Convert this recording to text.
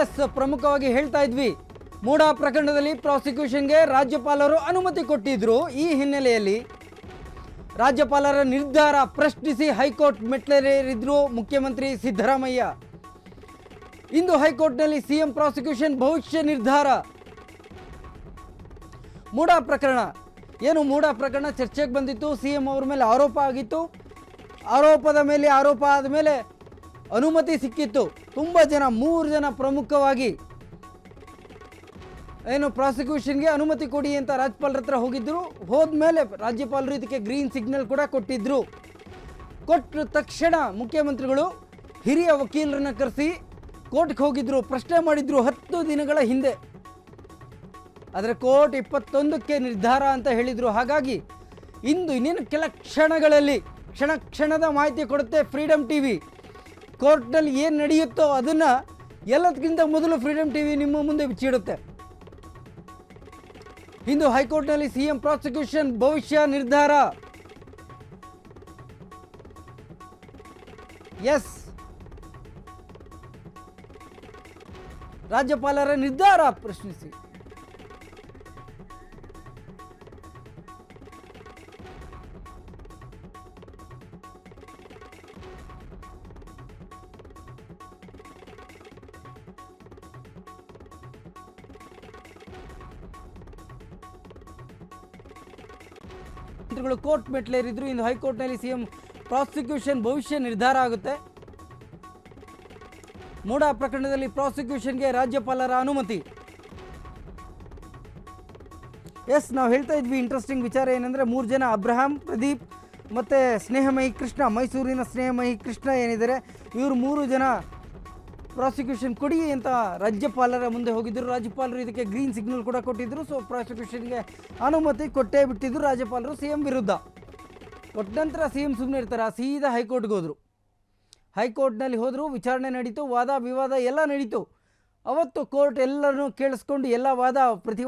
S, ಪ್ರಮುಖವಾಗಿ ಹೇಳ್ತಾ ಇದ್ವಿ. ಮೂಡಾ ಪ್ರಕರಣದಲ್ಲಿ ಪ್ರಾಸಿಕ್ಯೂಷನ್ಗೆ ರಾಜ್ಯಪಾಲರು ಅನುಮತಿ ಕೊಟ್ಟಿದ್ರು. ಈ ಹಿನ್ನೆಲೆಯಲ್ಲಿ ರಾಜ್ಯಪಾಲರ ನಿರ್ಧಾರ ಪ್ರಶ್ನಿಸಿ ಹೈಕೋರ್ಟ್ ಮೆಟ್ಲೇರಿದ್ರು ಮುಖ್ಯಮಂತ್ರಿ ಸಿದ್ದರಾಮಯ್ಯ. ಇಂದು ಹೈಕೋರ್ಟ್ನಲ್ಲಿ ಸಿಎಂ ಪ್ರಾಸಿಕ್ಯೂಷನ್ ಭವಿಷ್ಯ ನಿರ್ಧಾರ. ಮೂಡಾ ಪ್ರಕರಣ. ಏನು ಮೂಡಾ ಪ್ರಕರಣ? ಚರ್ಚೆಗೆ ಬಂದಿತ್ತು. ಸಿ ಎಂ ಅವ್ರ ಮೇಲೆ ಆರೋಪ ಆಗಿತ್ತು. ಆರೋಪದ ಮೇಲೆ, ಆರೋಪ ಆದ ಮೇಲೆ ಅನುಮತಿ ಸಿಕ್ಕಿತ್ತು. ತುಂಬ ಜನ, ಮೂರು ಜನ ಪ್ರಮುಖವಾಗಿ ಏನು ಪ್ರಾಸಿಕ್ಯೂಷನ್ಗೆ ಅನುಮತಿ ಕೊಡಿ ಅಂತ ರಾಜ್ಯಪಾಲರ ಹತ್ರ ಹೋಗಿದ್ರು. ಹೋದ್ಮೇಲೆ ರಾಜ್ಯಪಾಲರು ಇದಕ್ಕೆ ಗ್ರೀನ್ ಸಿಗ್ನಲ್ ಕೂಡ ಕೊಟ್ಟಿದ್ರು. ಕೊಟ್ಟ ತಕ್ಷಣ ಮುಖ್ಯಮಂತ್ರಿಗಳು ಹಿರಿಯ ವಕೀಲರನ್ನ ಕರೆಸಿ ಕೋರ್ಟ್ಗೆ ಹೋಗಿದ್ರು. ಪ್ರಶ್ನೆ ಮಾಡಿದ್ರು ಹತ್ತು ದಿನಗಳ ಹಿಂದೆ. ಆದರೆ ಕೋರ್ಟ್ ಇಪ್ಪತ್ತೊಂದಕ್ಕೆ ನಿರ್ಧಾರ ಅಂತ ಹೇಳಿದರು. ಹಾಗಾಗಿ ಇಂದು ಇನ್ನೇನು ಕೆಲ ಕ್ಷಣಗಳಲ್ಲಿ, ಕ್ಷಣ ಕ್ಷಣದ ಮಾಹಿತಿ ಕೊಡುತ್ತೆ ಫ್ರೀಡಮ್ ಟಿ ವಿ ಕೋರ್ಟ್ನಲ್ಲಿ ಏನು ನಡೆಯುತ್ತೋ ಅದನ್ನು ಎಲ್ಲದಕ್ಕಿಂತ ಮೊದಲು ಫ್ರೀಡಮ್ ಟಿ ವಿ ನಿಮ್ಮ ಮುಂದೆ ಬಿಚ್ಚಿಡುತ್ತೆ ಇಂದು ಹೈಕೋರ್ಟ್ನಲ್ಲಿ ಸಿಎಂ ಪ್ರಾಸಿಕ್ಯೂಷನ್ ಭವಿಷ್ಯ ನಿರ್ಧಾರ. ಎಸ್ ರಾಜ್ಯಪಾಲರ ನಿರ್ಧಾರ ಪ್ರಶ್ನಿಸಿ. ಮಂತ್ರಿಗಳು ಕೋರ್ಟ್ ಮೆಟ್ಲೇರಿದ್ರು ಇಂದು ಹೈಕೋರ್ಟ್ನಲ್ಲಿ ಸಿಎಂ ಪ್ರಾಸಿಕ್ಯೂಷನ್ ಭವಿಷ್ಯ ನಿರ್ಧಾರ ಆಗುತ್ತೆ. ಮೂಡಾ ಪ್ರಕರಣದಲ್ಲಿ ಪ್ರಾಸಿಕ್ಯೂಷನ್ಗೆ ರಾಜ್ಯಪಾಲರ ಅನುಮತಿ. ಎಸ್, ನಾವು ಹೇಳ್ತಾ ಇದ್ವಿ ಇಂಟ್ರೆಸ್ಟಿಂಗ್ ವಿಚಾರ ಏನಂದ್ರೆ ಮೂರು ಜನ ಅಬ್ರಹಾಂ, ಪ್ರದೀಪ್ ಮತ್ತೆ ಸ್ನೇಹಮಯಿ ಕೃಷ್ಣ, ಮೈಸೂರಿನ ಸ್ನೇಹಮಯಿ ಕೃಷ್ಣ ಏನಿದ್ದಾರೆ, ಇವರು ಮೂರು ಜನ ಪ್ರಾಸಿಕ್ಯೂಷನ್ ಕೊಡಿ ಅಂತ ರಾಜ್ಯಪಾಲರ ಮುಂದೆ ಹೋಗಿದ್ದರು ರಾಜ್ಯಪಾಲರು ಇದಕ್ಕೆ ಗ್ರೀನ್ ಸಿಗ್ನಲ್ ಕೂಡ ಕೊಟ್ಟಿದ್ದರು ಸೊ ಪ್ರಾಸಿಕ್ಯೂಷನ್ಗೆ ಅನುಮತಿ ಕೊಟ್ಟೇ ಬಿಟ್ಟಿದ್ರು ರಾಜ್ಯಪಾಲರು ಸಿ ಎಂ ವಿರುದ್ಧ. ಕೊಟ್ಟ ನಂತರ ಸಿ ಎಂ ಸುಮ್ಮನೆ ಇರ್ತಾರೆ. ಸೀದಾ ಹೈಕೋರ್ಟ್ಗೆ ಹೋದರು. ಹೈಕೋರ್ಟ್ನಲ್ಲಿ ಹೋದರು. ವಿಚಾರಣೆ ನಡೀತು. ವಾದ ವಿವಾದ ಎಲ್ಲ ನಡೀತು. ಅವತ್ತು ಕೋರ್ಟ್ ಎಲ್ಲರನ್ನೂ ಕೇಳಿಸ್ಕೊಂಡು ಎಲ್ಲ ವಾದ ಪ್ರತಿವಾದ